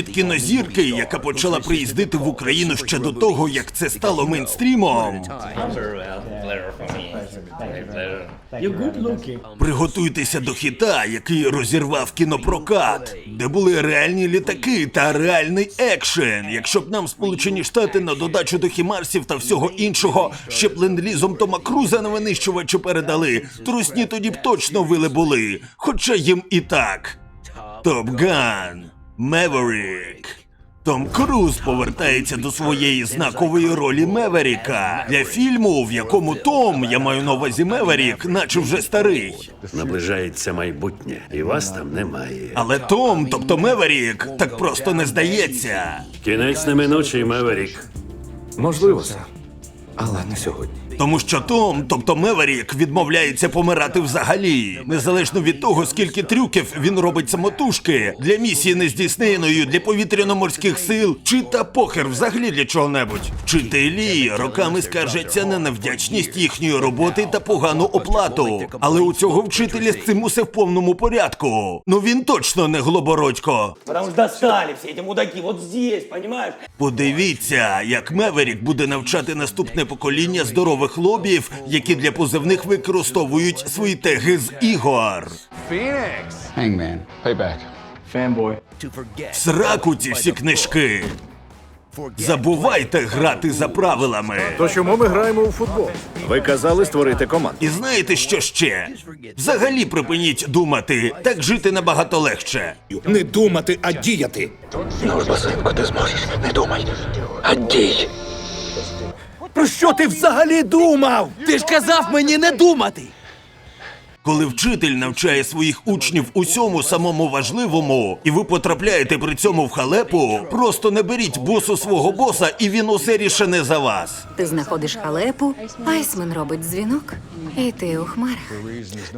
від кінозірки, яка почала приїздити в Україну ще до того, як це стало мейнстрімом. Приготуйтеся до хіта, який розірвав кінопрокат, де були реальні літаки та реальний екшен. Якщо б нам Сполучені Штати на додачу до хімарсів та всього іншого ще б ленд-лізом Тома Круза на винищувачі передали, трусні тоді б точно вили були. Хоча їм і так. Топган, Меверік. Том Круз повертається до своєї знакової ролі Меверіка для фільму, в якому Том, я маю на увазі Меверік, наче вже старий. Наближається майбутнє, і вас там немає. Але Том, тобто Меверік, так просто не здається. Кінець неминучий, Меверік. Можливо, сер. Але не сьогодні. Тому що Том, тобто Меверік, відмовляється помирати взагалі, незалежно від того, скільки трюків він робить самотужки для місії нездійсненої, для повітряно-морських сил, чи та похер взагалі для чого-небудь. Вчителі роками скаржаться на невдячність їхньої роботи та погану оплату. Але у цього вчителя з цим усе в повному порядку. Ну він точно не глобородько. Потому что достали все эти мудаки вот здесь, понимаешь? Подивіться, як Меверік буде навчати наступне покоління здорових лобів, які для позивних використовують свої теги з ігор. Hangman. Payback. В сраку ці всі книжки. Забувайте грати за правилами. То чому ми граємо у футбол? Ви казали створити команду. І знаєте, що ще? Взагалі припиніть думати, так жити набагато легше. Не думати, а діяти. Ну, Басенко, ти зможеш. Не думай. А дій. Про що ти взагалі думав? Ти ж казав мені не думати! Коли вчитель навчає своїх учнів усьому самому важливому, і ви потрапляєте при цьому в халепу, просто не беріть босу свого боса, і він усе рішене за вас. Ти знаходиш халепу, Айсмен робить дзвінок, і ти у хмарах.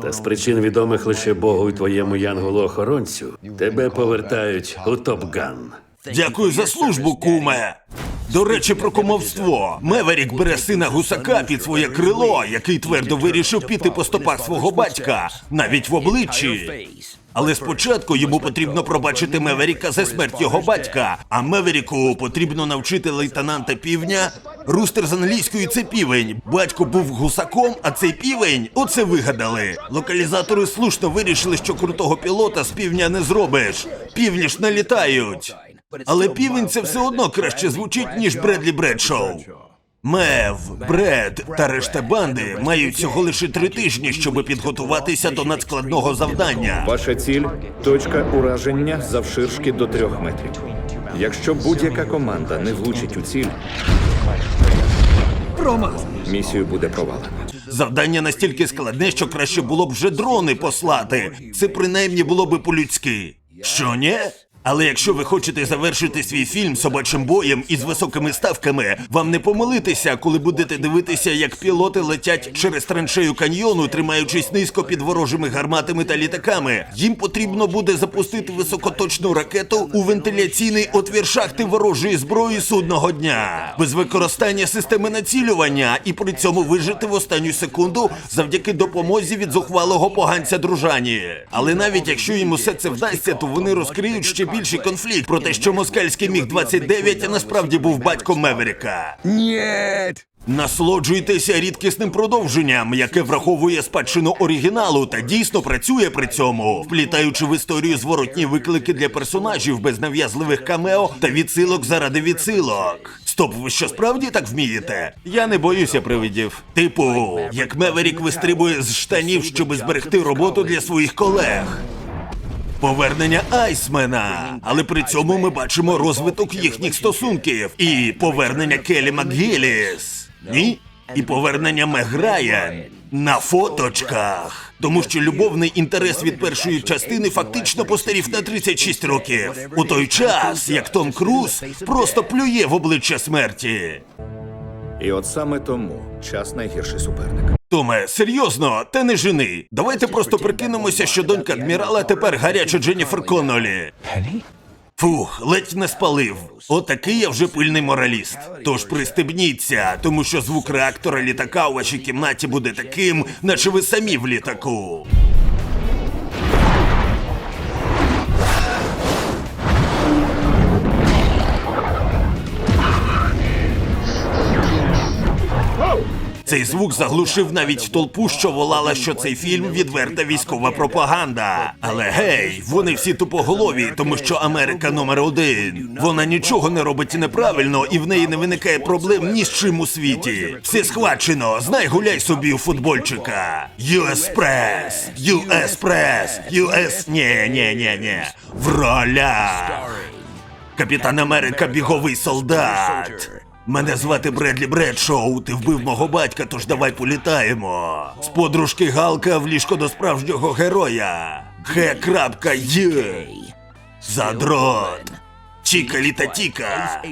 Та з причин відомих лише Богу і твоєму янголу-охоронцю тебе повертають у Топган. Дякую за службу, куме. До речі, про кумовство. Меверік бере сина гусака під своє крило, який твердо вирішив піти по стопах свого батька, навіть в обличчі. Але спочатку йому потрібно пробачити Меверіка за смерть його батька. А Меверіку потрібно навчити лейтенанта півня. Рустер з англійської це півень. Батько був гусаком, а цей півень оце вигадали. Локалізатори слушно вирішили, що крутого пілота з півня не зробиш. Півні ж не літають. Але півень це все одно краще звучить, ніж Бредлі Бредшоу. Мев, Бред та решта банди мають всього лише три тижні, щоб підготуватися до надскладного завдання. Ваша ціль точка ураження завширшки до трьох метрів. Якщо будь-яка команда не влучить у ціль, місію буде провалено. Завдання настільки складне, що краще було б вже дрони послати. Це принаймні було би по-людськи. Що ні? Але якщо ви хочете завершити свій фільм собачим боєм із високими ставками, вам не помилитися, коли будете дивитися, як пілоти летять через траншею каньйону, тримаючись низько під ворожими гарматами та літаками. Їм потрібно буде запустити високоточну ракету у вентиляційний отвір шахти ворожої зброї судного дня без використання системи націлювання і при цьому вижити в останню секунду завдяки допомозі від зухвалого поганця дружані. Але навіть якщо їм усе це вдасться, то вони розкриють ще більший конфлікт про те, що москальський міг 29 насправді був батьком Меверіка. Нєт! Насолоджуйтеся рідкісним продовженням, яке враховує спадщину оригіналу та дійсно працює при цьому, вплітаючи в історію зворотні виклики для персонажів без нав'язливих камео та відсилок заради відсилок. Стоп, ви що справді так вмієте? Я не боюся привидів. Типу, як Меверік вистрибує з штанів, щоб зберегти роботу для своїх колег. Повернення Айсмена, але при цьому ми бачимо розвиток їхніх стосунків і повернення Келі МакГіліс. Ні? І повернення Мег Райан на фоточках. Тому що любовний інтерес від першої частини фактично постарів на 36 років. У той час, як Том Круз просто плює в обличчя смерті. І от саме тому час найгірший суперник. Томе, серйозно, та не жени. Давайте просто прикинемося, що донька адмірала тепер гаряча Дженніфер Коннолі. Фух, ледь не спалив. Отакий я вже пильний мораліст. Тож пристебніться, тому що звук реактора літака у вашій кімнаті буде таким, наче ви самі в літаку. Цей звук заглушив навіть толпу, що волала, що цей фільм відверта військова пропаганда. Але гей, вони всі тупоголові, тому що Америка номер один. Вона нічого не робить неправильно, і в неї не виникає проблем ні з чим у світі. Все схвачено, знай гуляй собі у футбольчика. US Press, US Press, US... Ні, ні, ні, ні. В ролях. Капітан Америка біговий солдат. Мене звати Бредлі Бредшоу. Ти вбив мого батька, тож давай політаємо. З подружки Галка в ліжко до справжнього героя. Г.Й. Задрот. Чіка літа тіка.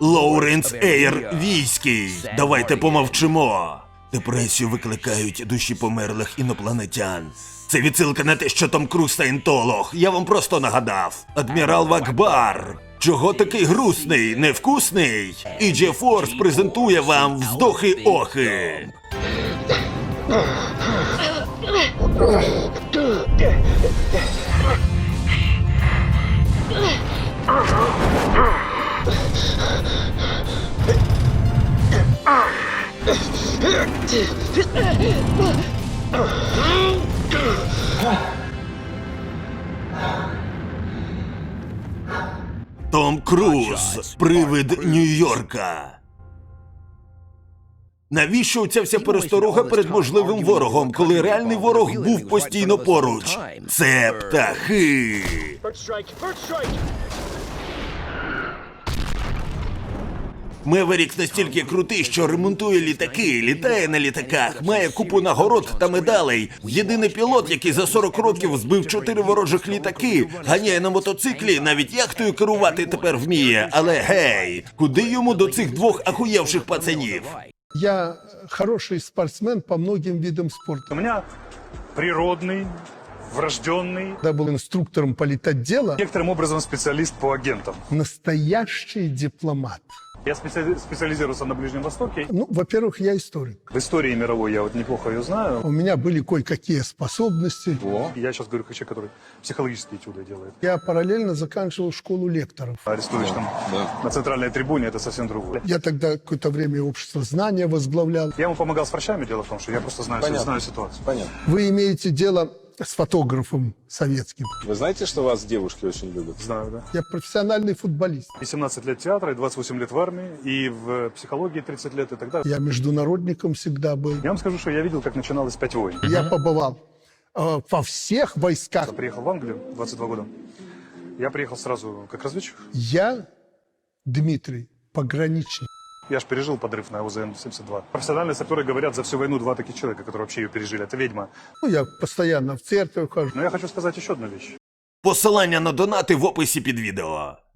Лоуренс Ейр Війський. Давайте помовчимо. Депресію викликають душі померлих інопланетян. Це відсилка на те, що Том Круз саєнтолог. Я вам просто нагадав. Адмірал Вакбар. Чого такий грустний, невкусний? І GeForce презентує вам вздохи-охи. Том Круз, привид Нью-Йорка. Навіщо ця вся пересторога перед можливим ворогом, коли реальний ворог був постійно поруч? Це птахи. Меверік настільки крутий, що ремонтує літаки, літає на літаках, має купу нагород та медалей. Єдиний пілот, який за 40 років збив чотири ворожих літаки, ганяє на мотоциклі, навіть яхтою керувати тепер вміє. Але гей, куди йому до цих двох ахуєвших пацанів? Я хороший спортсмен по многим видам спорта. У меня природный, врожденный, Когда был инструктором политотдела, некоторым образом специалист по агентам. настоящий дипломат. Я специали- специализируюсь на Ближнем Востоке. Ну, во-первых, я историк. В истории мировой я вот неплохо ее знаю. У меня были кое-какие способности. Я сейчас говорю как человек, который психологические этюды делает. Я параллельно заканчивал школу лекторов. Арестович там на центральной трибуне это совсем другое. Я тогда какое-то время общество знания возглавлял. Я ему помогал с врачами, дело в том, что я просто знаю, знаю ситуацию. Вы имеете дело с фотографом советским. Вы знаете, что вас девушки очень любят? Знаю, да. Я профессиональный футболист. И 17 лет театра, и 28 лет в армии, и в психологии 30 лет и так далее. Я международником всегда был. Я вам скажу, что я видел, как начиналось пять войн. Я побывал э, во всех войсках. Я приехал в Англию 22 года. Я приехал сразу как разведчик. Я, Дмитрий, пограничник. Я же пережил подрыв на УЗН-72. Профессиональные саперы говорят за всю войну два таких человека, которые вообще ее пережили. Это ведьма. Ну, я постоянно в церковь хожу. Но я хочу сказать еще одну вещь. Посилання на донати в описі під відео.